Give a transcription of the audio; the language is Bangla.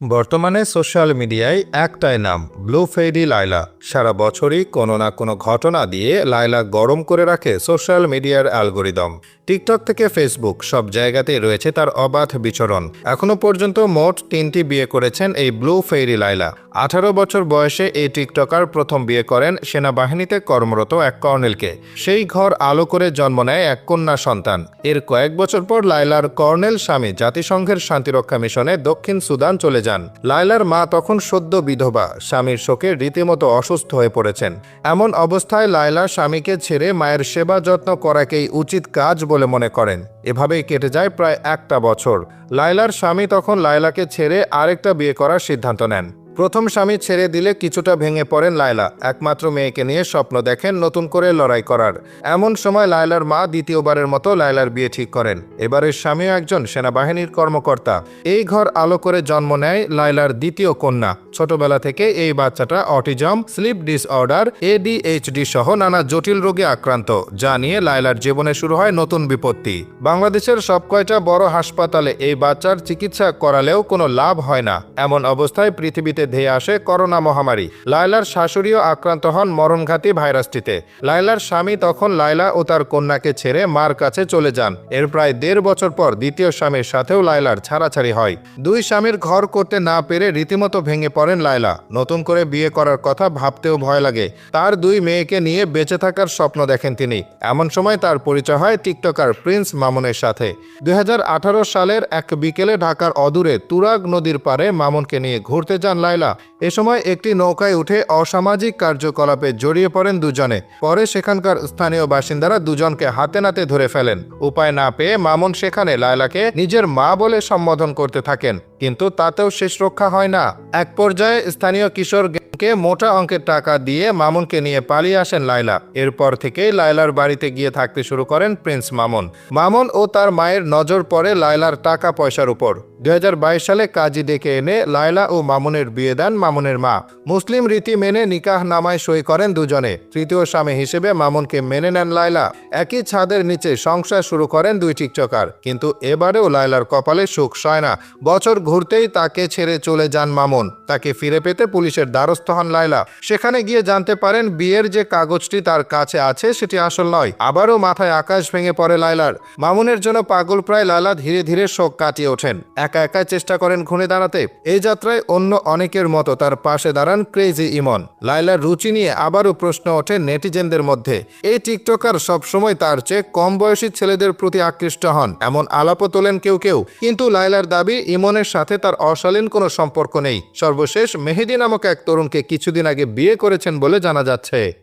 বর্তমানে সোশ্যাল মিডিয়ায় একটাই নাম ব্লু ফেডি লাইলা সারা বছরই কোনো না কোনো ঘটনা দিয়ে লাইলা গরম করে রাখে সোশ্যাল মিডিয়ার অ্যালগোরিদম। টিকটক থেকে ফেসবুক সব জায়গাতেই রয়েছে তার অবাধ বিচরণ। এখনও পর্যন্ত মোট তিনটি বিয়ে করেছেন এই ব্লু ফেরি লাইলা আঠারো বছর বয়সে এই টিকটকার প্রথম বিয়ে করেন সেনাবাহিনীতে কর্মরত এক কর্নেলকে। সেই ঘর আলো করে জন্ম নেয় এক কন্যা সন্তান। এর কয়েক বছর পর লাইলার কর্নেল স্বামী জাতিসংঘের শান্তিরক্ষা মিশনে দক্ষিণ সুদান চলে যান। লায়লার মা তখন সদ্য বিধবা। স্বামীর শোকে রীতিমতো অসুস্থ হয়ে পড়েছেন। এমন অবস্থায় লায়লা স্বামীকে ছেড়ে মায়ের সেবা যত্ন করাকেই উচিত কাজ বলে মনে করেন। এভাবেই কেটে যায় প্রায় একটা বছর। লায়লার স্বামী তখন লায়লাকে ছেড়ে আরেকটা বিয়ে করার সিদ্ধান্ত নেন। প্রথম স্বামী ছেড়ে দিলে কিছুটা ভেঙে পড়েন লায়লা। একমাত্র মেয়েকে নিয়ে স্বপ্ন দেখেন নতুন করে লড়াই করার। এমন সময় লায়লার মা দ্বিতীয়বারের মতো লায়লার বিয়ে ঠিক করেন। এবারের স্বামীও একজন সেনাবাহিনীর কর্মকর্তা। এই ঘর আলো করে জন্ম নেয় লায়লার দ্বিতীয় কন্যা। ছোটবেলা থেকে এই বাচ্চাটা অটিজম, স্লিপ ডিসঅর্ডার, এডিএইচডি সহ নানা জটিল রোগে আক্রান্ত, যা নিয়ে লায়লার জীবনে শুরু হয় নতুন বিপত্তি। বাংলাদেশের সব কয়টা বড় হাসপাতালে এই বাচ্চার চিকিৎসা করালেও কোনো লাভ হয় না। এমন অবস্থায় পৃথিবীতে ধেয়ে আসে করোনা মহামারী। লায়লার শাশুড়িও আক্রান্ত হন মরণঘাতী ভাইরাসটিতে। লায়লার স্বামী তখন লায়লা ও তার কন্যাকে ছেড়ে মার কাছে চলে যান। এর প্রায় দেড় বছর পর দ্বিতীয় স্বামীর সাথেও লায়লার ছাড়াছাড়ি হয়। দুই স্বামীর ঘর করতে না পেরে রীতিমতো ভেঙে পড়েন লায়লা। নতুন করে বিয়ে করার কথা ভাবতেও ভয় লাগে। তার দুই মেয়েকে নিয়ে বেঁচে থাকার স্বপ্ন দেখেন তিনি। এমন সময় তার পরিচয় হয় টিকটকার প্রিন্স মামুনের সাথে। দুই হাজার আঠারো সালের এক বিকেলে ঢাকার অদূরে তুরাগ নদীর পারে মামুনকে নিয়ে ঘুরতে যান লায়লা। এ সময় একটি নৌকায় উঠে অসামাজিক কার্যকলাপে জড়িয়ে পড়েন দুজনে। পরে সেখানকার স্থানীয় বাসিন্দারা দুজনকে হাতে নাতে ধরে ফেলেন। উপায় না পেয়ে মামুন সেখানে লায়লাকে নিজের মা বলে সম্বোধন করতে থাকেন। কিন্তু তাতেও শেষ রক্ষা হয় না। এক পর্যায়ে স্থানীয় কিশোর কে মোটা অঙ্কের টাকা দিয়ে মামুনকে নিয়ে পালিয়ে আসেন লায়লা। এরপর থেকেই লায়লার বাড়িতে গিয়ে থাকতে শুরু করেন প্রিন্স মামুন। মামুন ও তার মায়ের নজর পড়ে লায়লার টাকা পয়সার উপর। দুই হাজার বাইশ সালে কাজী ডেকে এনে লায়লা ও মামুনের বিয়ে দেন মামুনের মা। মুসলিম রীতি মেনে নিকাহ নামায় সই করেন দুজনে। তৃতীয় স্বামী হিসেবে মামুনকে মেনে নেন লায়লা। একই ছাদের নিচে সংসার শুরু করেন দুই টিকটকার কিন্তু এবারেও লায়লার কপালে সুখ সয় না। বছর ঘুরতেই তাকে ছেড়ে চলে যান মামুন। তাকে ফিরে পেতে পুলিশের দ্বারস্থ হন লায়লা। সেখানে গিয়ে জানতে পারেন বিয়ের যে কাগজটি তার কাছে আছে সেটি আসল নয়। আবারও মাথায় আকাশ ভেঙে পড়ে লায়লার। মামুনের জন্য পাগল প্রায় লায়লা ধীরে ধীরে শোক কাটিয়ে ওঠেন। একা একা চেষ্টা করেন ঘুরে দাঁড়াতে। এই যাত্রায় অন্য অনেকের মতো তার পাশে দাঁড়ান ক্রেজি ইমন। লায়লার রুচি নিয়ে আবারও প্রশ্ন ওঠে নেটিজেনদের মধ্যে। এই টিকটকার সবসময় তার চেয়ে কম বয়সী ছেলেদের প্রতি আকৃষ্ট হন। এমন আলাপও তোলেন কেউ কেউ। কিন্তু লায়লার দাবি, ইমনের সাথে তার অশালীন কোনো সম্পর্ক নেই। সর্বশেষ মেহেদি নামক এক তরুণকে কিছুদিন আগে বিয়ে করেছেন বলে জানা যাচ্ছে।